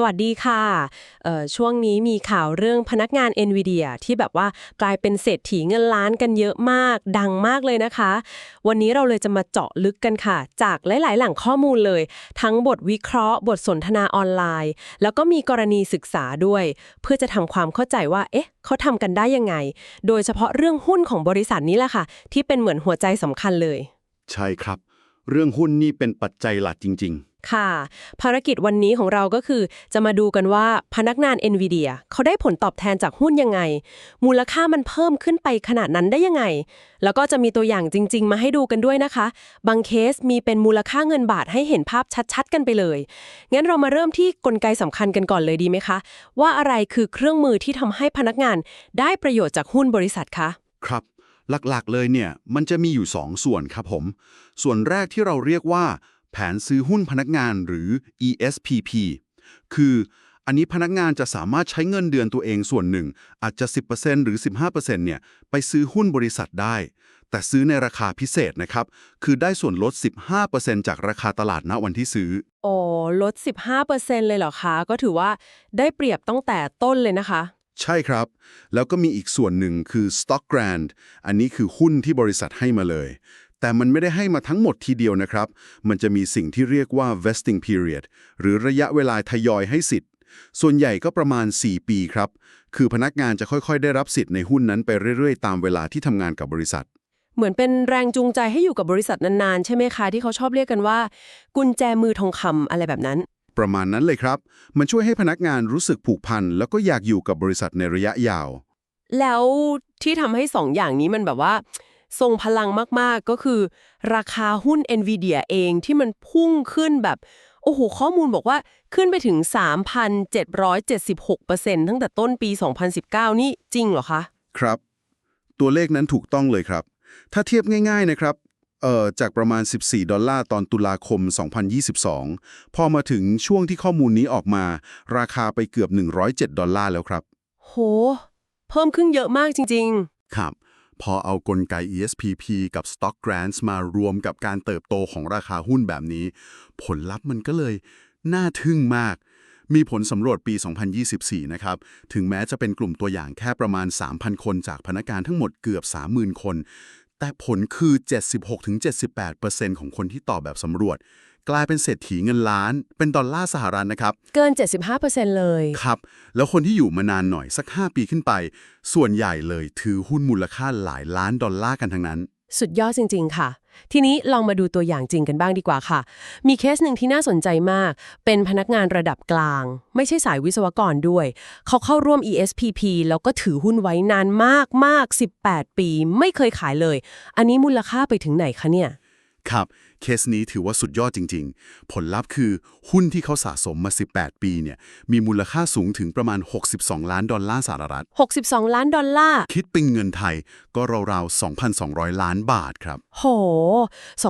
สวัสดีค่ะช่วงนี้มีข่าวเรื่องพนักงาน NVIDIA ที่แบบว่ากลายเป็นเศรษฐีเงินล้านกันเยอะมาก ดังมากเลยนะคะ วันนี้เราเลยจะมาเจาะลึกกันค่ะ จากหลาย ๆ แหล่งข้อมูลเลย ทั้งบทวิเคราะห์ บทสนทนาออนไลน์ แล้วก็มีกรณีศึกษาด้วย เพื่อจะทำความเข้าใจว่า เอ๊ะ เขาทำกันได้ยังไง โดยเฉพาะเรื่องหุ้นของบริษัทนี้แหละค่ะ ที่เป็นเหมือนหัวใจสำคัญเลย ใช่ครับ เรื่องหุ้นนี่เป็นปัจจัยหลักจริงค่ะ ภารกิจวันนี้ของเราก็คือ จะมาดูกันว่าพนักงาน NVIDIA เขาได้ผลตอบแทนจากหุ้นยังไง มูลค่ามันเพิ่มขึ้นไปขนาดนั้นได้ยังไง แล้วก็จะมีตัวอย่างจริง ๆ มาให้ดูกันด้วยนะคะ บางเคสมีเป็นมูลค่าเงินบาทให้เห็นภาพชัดๆ กันไปเลย งั้นเรามาเริ่มที่กลไกสำคัญกันก่อนเลยดีไหมคะ ว่าอะไรคือเครื่องมือที่ทำให้พนักงานได้ประโยชน์จากหุ้นบริษัทคะๆครับ หลักๆ เลยเนี่ยมันจะมีอยู่ 2 ส่วนครับผม ส่วนแรกที่เราเรียกว่า แผนซื้อหุ้นพนักงานหรือ ESPP คืออันนี้พนักงานจะสามารถใช้เงินเดือนตัวเองส่วนหนึ่ง อาจจะ 10%หรือ 15%เนี่ยไปซื้อหุ้นบริษัทได้ แต่ซื้อในราคาพิเศษนะครับ คือได้ส่วนลด 15%จากราคาตลาดณวันที่ซื้ออ๋อลด 15%เลยเหรอคะ ก็ถือว่าได้เปรียบตั้งแต่ต้นเลยนะคะ ใช่ครับ แล้วก็มีอีกส่วนหนึ่งคือ stock grant อันนี้คือหุ้นที่บริษัทให้มาเลย แต่มันไม่ได้ให้มาทั้งหมดทีเดียวนะครับ มันจะมีสิ่งที่เรียกว่า vesting period หรือระยะเวลาทยอยให้สิทธิ์ ส่วนใหญ่ก็ประมาณ 4 ปีครับ คือพนักงานจะค่อยๆ ได้รับสิทธิ์ในหุ้นนั้นไปเรื่อยๆ ตามเวลาที่ทำงานกับบริษัท เหมือนเป็นแรงจูงใจให้อยู่กับบริษัทนานๆ ใช่ไหมคะที่เขาชอบเรียกกันว่า กุญแจมือทองคำอะไรแบบนั้น ประมาณนั้นเลยครับ มันช่วยให้พนักงานรู้สึกผูกพัน แล้วก็อยากอยู่กับบริษัทในระยะยาว แล้วที่ทำให้สองอย่างนี้มันแบบว่า ทรงพลังมาก ๆ ก็คือ ราคาหุ้น NVIDIA เองที่มันพุ่งขึ้นแบบ โอ้โห ข้อมูลบอกว่าขึ้นไปถึง 3,776%ตั้งแต่ต้นปี 2019 นี่จริงเหรอคะ ครับ ตัวเลขนั้นถูกต้องเลยครับ ถ้าเทียบง่าย ๆ นะครับ เอ่อจากประมาณ 14 ดอลลาร์ตอนตุลาคม 2022 พอมาถึงช่วงที่ข้อมูลนี้ออกมา ราคาไปเกือบ 107 ดอลลาร์แล้วครับ โห เพิ่มขึ้นเยอะมากจริงครับ พอเอากลไก ESPP กับ Stock Grants มารวมกับการเติบโตของราคาหุ้นแบบนี้ ผลลัพธ์มันก็เลยน่าทึ่งมาก มีผลสำรวจปี 2024 นะครับ ถึงแม้จะเป็นกลุ่มตัวอย่างแค่ประมาณ 3,000 คนจากพนักงานทั้งหมดเกือบ 30,000 คน แต่ผลคือ 76-78%ของคนที่ตอบแบบสำรวจ กลายเป็นเศรษฐีเงินล้าน เป็นดอลลาร์สหรัฐนะครับๆเกิน 75%เลย ครับ แล้วคนที่อยู่มานานหน่อยสัก 5 ปีขึ้นไป ส่วนใหญ่เลยถือหุ้นมูลค่าหลายล้านดอลลาร์กันทั้งนั้น สุดยอดจริง ๆ ค่ะ ทีนี้ลองมาดูตัวอย่างจริงกันบ้างดีกว่าค่ะ มีเคสหนึ่งที่น่าสนใจมาก เป็นพนักงานระดับกลาง ไม่ใช่สายวิศวกรด้วย เขาเข้าร่วม ESPP แล้วก็ถือหุ้นไว้นานมากมากๆ18 ปี ไม่เคยขายเลย อันนี้มูลค่าไปถึงไหนคะเนี่ย ครับ เคสนี้ถือว่าสุดยอดจริง ๆ ผลลัพธ์คือหุ้นที่เขาสะสมมา 18 ปีเนี่ยมีมูลค่าสูงถึงประมาณ 62 ล้านดอลลาร์สหรัฐ 62 ล้านดอลลาร์ คิดเป็นเงินไทยก็ราวๆ 2,200 ล้านบาทครับ โห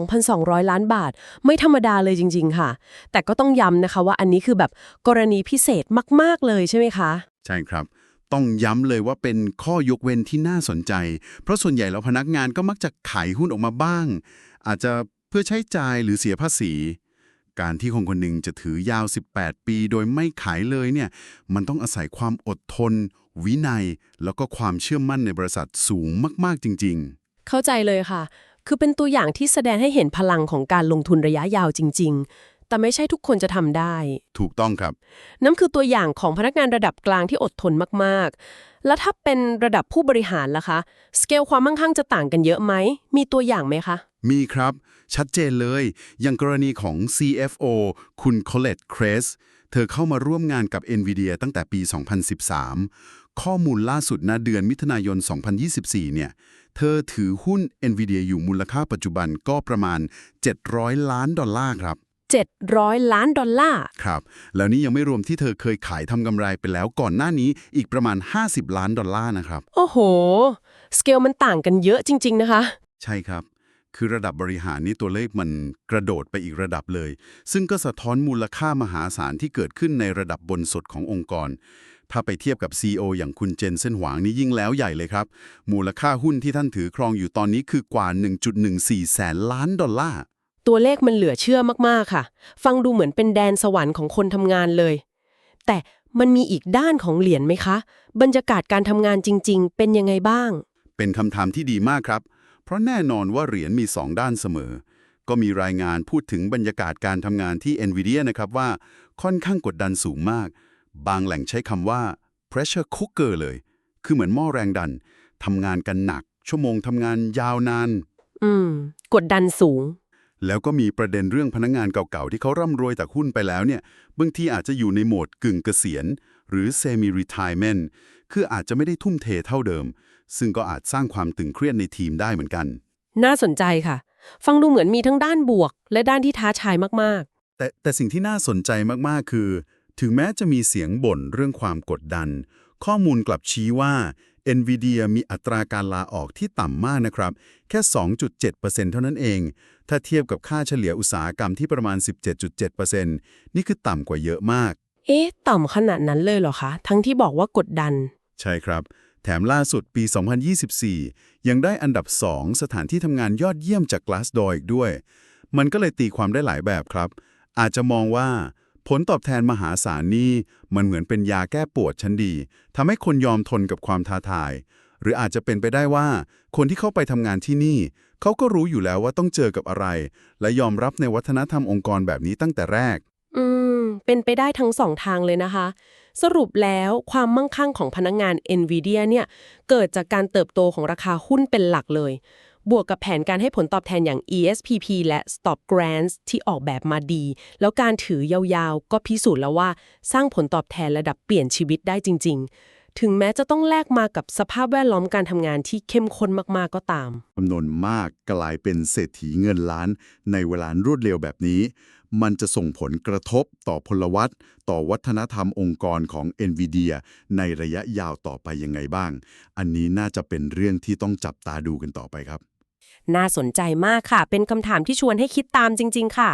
2,200 ล้านบาท ไม่ธรรมดาเลยจริง ๆ ค่ะ แต่ก็ต้องย้ำนะคะว่าอันนี้คือแบบกรณีพิเศษมาก ๆ เลยใช่ไหมคะ ใช่ครับต้องย้ำเลยว่าเป็นข้อยกเว้นที่น่าสนใจ เพราะส่วนใหญ่แล้วพนักงานก็มักจะขายหุ้นออกมาบ้าง อาจจะเพื่อใช้จ่ายหรือเสียภาษี การที่คนคนหนึ่งจะถือยาว 18 ปีโดยไม่ขายเลยเนี่ยมันต้องอาศัยความอดทน วินัย แล้วก็ความเชื่อมั่นในบริษัทสูงมาก ๆ จริงเข้าใจเลยค่ะ คือเป็นตัวอย่างที่แสดงให้เห็นพลังของการลงทุนระยะยาวจริง ๆแต่ไม่ใช่ทุกคนจะทำได้ๆถูกต้องครับ นั่นคือตัวอย่างของพนักงานระดับกลางที่อดทนมาก ๆ แล้วถ้าเป็นระดับผู้บริหารล่ะคะ สเกลความมั่งคั่งจะต่างกันเยอะไหม มีตัวอย่างไหมคะ มีครับ ชัดเจนเลย อย่างกรณีของ CFO คุณ Colette Kress เธอเข้ามาร่วมงานกับ NVIDIA ตั้งแต่ปี 2013 ข้อมูลล่าสุดณเดือนมิถุนายน 2024 เนี่ย เธอถือหุ้น NVIDIA อยู่มูลค่าปัจจุบันก็ประมาณ 700 ล้านดอลลาร์ครับ 700 ล้านดอลลาร์ ครับ แล้วนี่ยังไม่รวมที่เธอเคยขายทำกำไรไปแล้วก่อนหน้านี้อีกประมาณ 50 ล้านดอลลาร์นะครับ โอ้โห สเกลมันต่างกันเยอะจริง ๆ นะคะ ใช่ครับ คือระดับบริหารนี่ตัวเลขมันกระโดดไปอีกระดับเลย ซึ่งก็สะท้อนมูลค่ามหาศาลที่เกิดขึ้นในระดับบนสุดขององค์กร ถ้าไปเทียบกับ CEO อย่างคุณเจนเซนหวางนี่ยิ่งแล้วใหญ่เลยครับ มูลค่าหุ้นที่ท่านถือครองอยู่ตอนนี้คือกว่า 1.14 แสนล้านดอลลาร์ ตัวเลขมันเหลือเชื่อมากๆค่ะ ฟังดูเหมือนเป็นแดนสวรรค์ของคนทำงานเลย แต่มันมีอีกด้านของเหรียญไหมคะ บรรยากาศการทำงานจริง ๆ เป็นยังไงบ้าง เป็นคำถามที่ดีมากครับ เพราะแน่นอนว่าเหรียญมี 2 ด้านเสมอ ก็มีรายงานพูดถึงบรรยากาศการทำงานที่ NVIDIA นะครับว่าค่อนข้างกดดันสูงมาก บางแหล่งใช้คำว่า pressure cooker เลย คือเหมือนหม้อแรงดันทำงานกันหนัก ชั่วโมงทำงานยาวนาน อืม กดดันสูง แล้วก็มีประเด็นเรื่องพนักงงานเก่าๆ ที่เขาร่ำรวยจากหุ้นไปแล้วเนี่ยบางทีอาจจะอยู่ในโหมดกึ่งเกษียณ หรือ semi retirement คืออาจจะไม่ได้ทุ่มเทเท่าเดิม ซึ่งก็อาจสร้างความตึงเครียดในทีมได้เหมือนกัน น่าสนใจค่ะ ฟังดูเหมือนมีทั้งด้านบวก และด้านที่ท้าทายมากแต่แต่สิ่งที่น่าสนใจมากๆ คือ ถึงแม้จะมีเสียงบ่นเรื่องความกดดัน ข้อมูลกลับชี้ว่า NVIDIA มีอัตราการลาออกที่ต่ำมากนะครับ แค่ 2.7%เท่านั้นเอง ถ้าเทียบกับค่าเฉลี่ยอุตสาหกรรมที่ประมาณ 17.7%นี่คือต่ำกว่าเยอะมากๆเอ๊ะ ต่ำขนาดนั้นเลยเหรอคะ ทั้งที่บอกว่ากดดัน ใช่ครับ แถมล่าสุดปี 2024 ยังได้อันดับ 2 สถานที่ทำงานยอดเยี่ยมจาก Glassdoor อีกด้วย มันก็เลยตีความได้หลายแบบครับ อาจจะมองว่าผลตอบแทนมหาศาลนี่มันเหมือนเป็นยาแก้ปวดชั้นดีทำให้คนยอมทนกับความท้าทาย หรืออาจจะเป็นไปได้ว่า คนที่เข้าไปทำงานที่นี่ เขาก็รู้อยู่แล้วว่าต้องเจอกับอะไร และยอมรับในวัฒนธรรมองค์กรแบบนี้ตั้งแต่แรก อืม เป็นไปได้ทั้งสองทางเลยนะคะ สรุปแล้วความมั่งคั่งของพนักงงาน NVIDIA เนี่ยเกิดจากการเติบโตของราคาหุ้นเป็นหลักเลย บวกกับแผนการให้ผลตอบแทนอย่าง ESPP และ Stop Grants ที่ออกแบบมาดี แล้วการถือยาวๆ ก็พิสูจน์แล้วว่า สร้างผลตอบแทนระดับเปลี่ยนชีวิตได้จริง ๆถึงแม้จะต้องแลกมากับสภาพแวดล้อมการทำงานที่เข้มข้นมากๆก็ตามจำนวนมากกลายเป็นเศรษฐีเงินล้านในเวลารวดเร็วแบบนี้ มันจะส่งผลกระทบต่อพลวัตต่อวัฒนธรรมองค์กรของ NVIDIA ในระยะยาวต่อไปยังไงบ้าง อันนี้น่าจะเป็นเรื่องที่ต้องจับตาดูกันต่อไปครับ น่าสนใจมากค่ะ เป็นคำถามที่ชวนให้คิดตามจริง ๆ ค่ะ